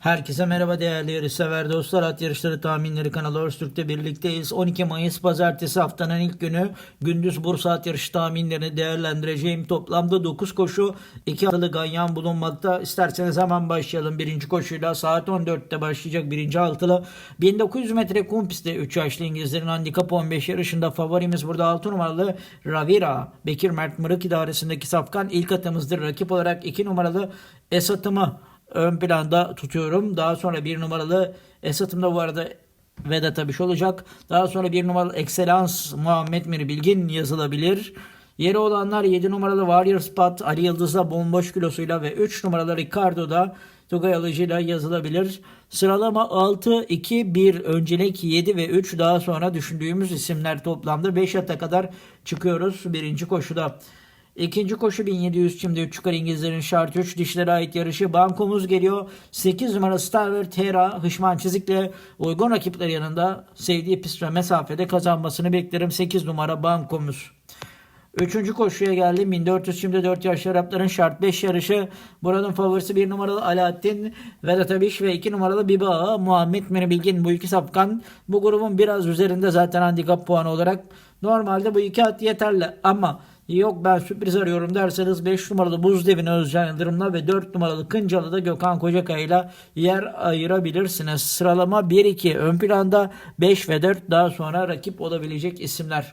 Herkese merhaba değerli yarışsever dostlar. At Yarışları Tahminleri kanalı Öztürk'te birlikteyiz. 12 Mayıs Pazartesi haftanın ilk günü. Gündüz Bursa At Yarışı tahminlerini değerlendireceğim. Toplamda 9 koşu, 2 atılı ganyan bulunmakta. İsterseniz hemen başlayalım. Birinci koşuyla saat 14'te başlayacak birinci altılı. 1900 metre kum pistte 3 yaşlı İngilizlerin handikap 15 yarışında favorimiz burada 6 numaralı Ravira. Bekir Mert Mırık idaresindeki safkan ilk atımızdır. Rakip olarak 2 numaralı Esat'ımı ön planda tutuyorum. Daha sonra bir numaralı Esat'ımda bu arada Vedat Abiş olacak. Daha sonra bir numaralı Excellence Muhammed Miri Bilgin yazılabilir. Yeri olanlar 7 numaralı Warrior Spot Ali Yıldız'la bomboş kilosuyla ve 3 numaralı Ricardo'da Tugay Alıcı'yla yazılabilir. Sıralama 6, 2, 1, öncelik 7 ve 3 daha sonra düşündüğümüz isimler toplamda 5 ata kadar çıkıyoruz birinci koşuda. İkinci koşu 1700 şimdi 3 yukarı İngilizlerin şart 3 dişlere ait yarışı. Bankomuz geliyor. 8 numara Starver Tera Hışman Çizik'le uygun rakipler yanında sevdiği pist ve mesafede kazanmasını beklerim. 8 numara bankomuz. Üçüncü koşuya geldim. 1400 şimdi 4 yaş Arapların şart 5 yarışı. Buranın favorisi 1 numaralı Alaaddin Vedat Abiş ve 2 numaralı Biba Muhammed Mini Bilgin bu iki safkan. Bu grubun biraz üzerinde zaten handikap puanı olarak. Normalde bu iki at yeterli ama Yok ben sürpriz arıyorum derseniz 5 numaralı Buzdevin Özcan Yıldırım'la ve 4 numaralı Kıncalı'da Gökhan Kocakay'la yer ayırabilirsiniz. Sıralama 1-2 ön planda 5 ve 4 daha sonra rakip olabilecek isimler.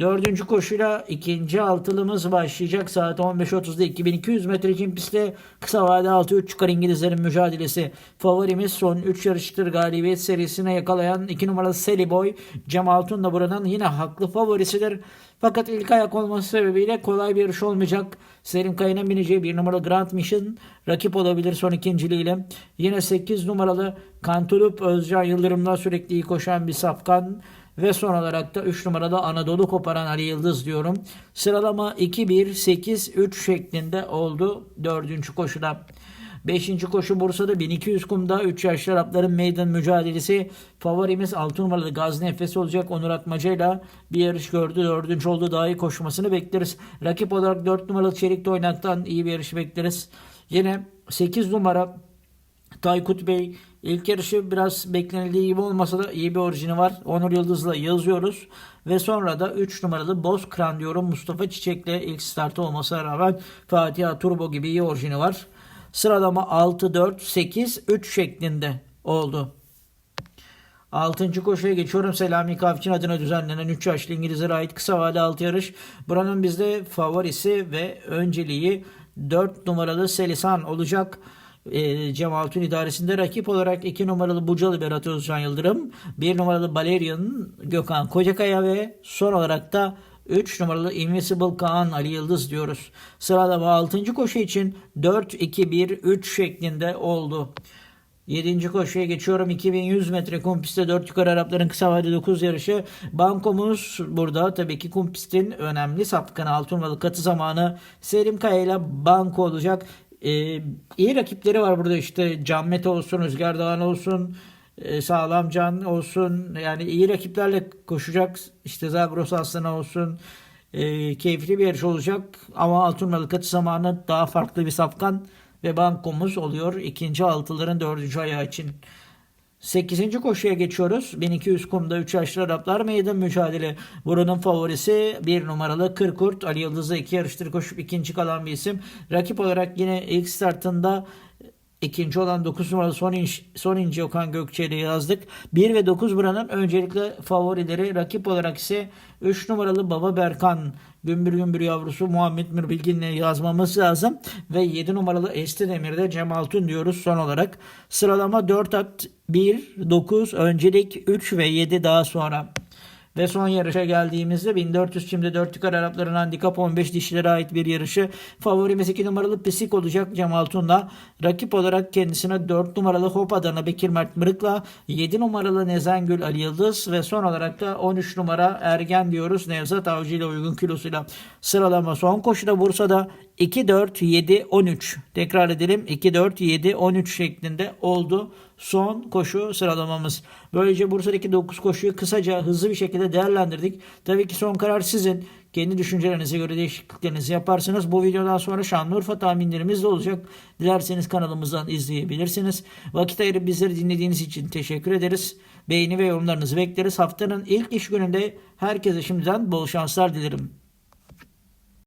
Dördüncü koşuyla ikinci altılımız başlayacak. Saat 15.30'da 2200 metre için pistte kısa vade 6-3 çıkar İngilizlerin mücadelesi. Favorimiz son 3 yarıştır galibiyet serisine yakalayan 2 numaralı Sally Boy. Cem Altun da buranın yine haklı favorisidir. Fakat ilk ayak olması sebebiyle kolay bir yarış olmayacak. Selim Kaya'nın bineceği 1 numaralı Grand Mission rakip olabilir son ikinciliğiyle. Yine 8 numaralı Kantulup Özcan Yıldırım'la sürekli iyi koşan bir safkan. Ve son olarak da 3 numarada Anadolu koparan Ali Yıldız diyorum. Sıralama 2-1-8-3 şeklinde oldu 4. koşuda. 5. koşu Bursa'da 1200 kumda 3 yaşlı Arapların meydan mücadelesi. Favorimiz 6 numaralı Gazi Nefes olacak. Onur Atmaca'yla bir yarış gördü. 4. oldu. Daha iyi koşmasını bekleriz. Rakip olarak 4 numaralı Çelik Oynak'tan iyi bir yarış bekleriz. Yine 8 numara Taykut Bey ilk yarışı biraz beklenildiği gibi olmasa da iyi bir orijini var. Onur Yıldız'la yazıyoruz. Ve sonra da 3 numaralı Bozkıran diyorum. Mustafa Çiçek'le ilk startı olmasına rağmen Fatiha Turbo gibi iyi orijini var. Sıralama 6, 4, 8, 3 şeklinde oldu. 6. koşuya geçiyorum. Selami Kafçin adına düzenlenen 3 yaşlı İngilizlere ait kısa vade 6 yarış. Buranın bizde favorisi ve önceliği 4 numaralı Selisan olacak e, Cem Altun idaresinde rakip olarak 2 numaralı Bucalı Berat Özcan Yıldırım, 1 numaralı Balerian Gökhan Kocakaya ve son olarak da 3 numaralı Invisible Kaan Ali Yıldız diyoruz. Sıralama 6. koşu için 4-2-1-3 şeklinde oldu. 7. koşuya geçiyorum. 2100 metre kum pistte 4 yukarı Arapların kısa vade 9 yarışı. Bankomuz burada tabii ki kum pistin önemli sapkanı altın numaralı katı zamanı. Selim Kaya ile banko olacak. Ee, iyi rakipleri var burada işte Can Mete olsun, Rüzgar Dağan olsun, e, Sağlam Can olsun. Yani iyi rakiplerle koşacak. İşte Zagros Aslan olsun. E, keyifli bir yarış olacak. Ama altın numaralı katı zamanı daha farklı bir safkan ve bankomuz oluyor ikinci altıların dördüncü ayağı için. 8. koşuya geçiyoruz. 1200 kumda 3 yaşlı Araplar meydan mücadele. Buranın favorisi 1 numaralı Kırkurt. Ali Yıldız'la 2 yarıştır koşup ikinci kalan bir isim. Rakip olarak yine ilk startında ikinci olan 9 numaralı son, inç, son inci Okan Gökçe ile yazdık. 1 ve 9 buranın öncelikle favorileri. Rakip olarak ise 3 numaralı Baba Berkan Gümbür Gümbür yavrusu Muhammed Mirbilgin'le yazmamız lazım. Ve 7 numaralı Esti Demir'de Cem Altun diyoruz son olarak. Sıralama 4 at 1, 9, öncelik 3 ve 7 daha sonra. Ve son yarışa geldiğimizde 1400 şimdi 4 yukarı Arapların handikap 15 dişilere ait bir yarışı. Favorimiz 2 numaralı Pisik olacak Cemal Tun'la. Rakip olarak kendisine 4 numaralı Hop Adana Bekir Mert Mırık'la 7 numaralı Nezengül Ali Yıldız ve son olarak da 13 numara Ergen diyoruz Nevzat Avcı ile uygun kilosuyla. Sıralama son koşuda Bursa'da 2, 4, 7, 13. Tekrar edelim 2, 4, 7, 13 şeklinde oldu son koşu sıralamamız. Böylece Bursa'daki 9 koşuyu kısaca hızlı bir şekilde değerlendirdik. Tabii ki son karar sizin. Kendi düşüncelerinize göre değişikliklerinizi yaparsınız. Bu videodan sonra Şanlıurfa tahminlerimiz de olacak. Dilerseniz kanalımızdan izleyebilirsiniz. Vakit ayırıp bizleri dinlediğiniz için teşekkür ederiz. Beğeni ve yorumlarınızı bekleriz. Haftanın ilk iş gününde herkese şimdiden bol şanslar dilerim.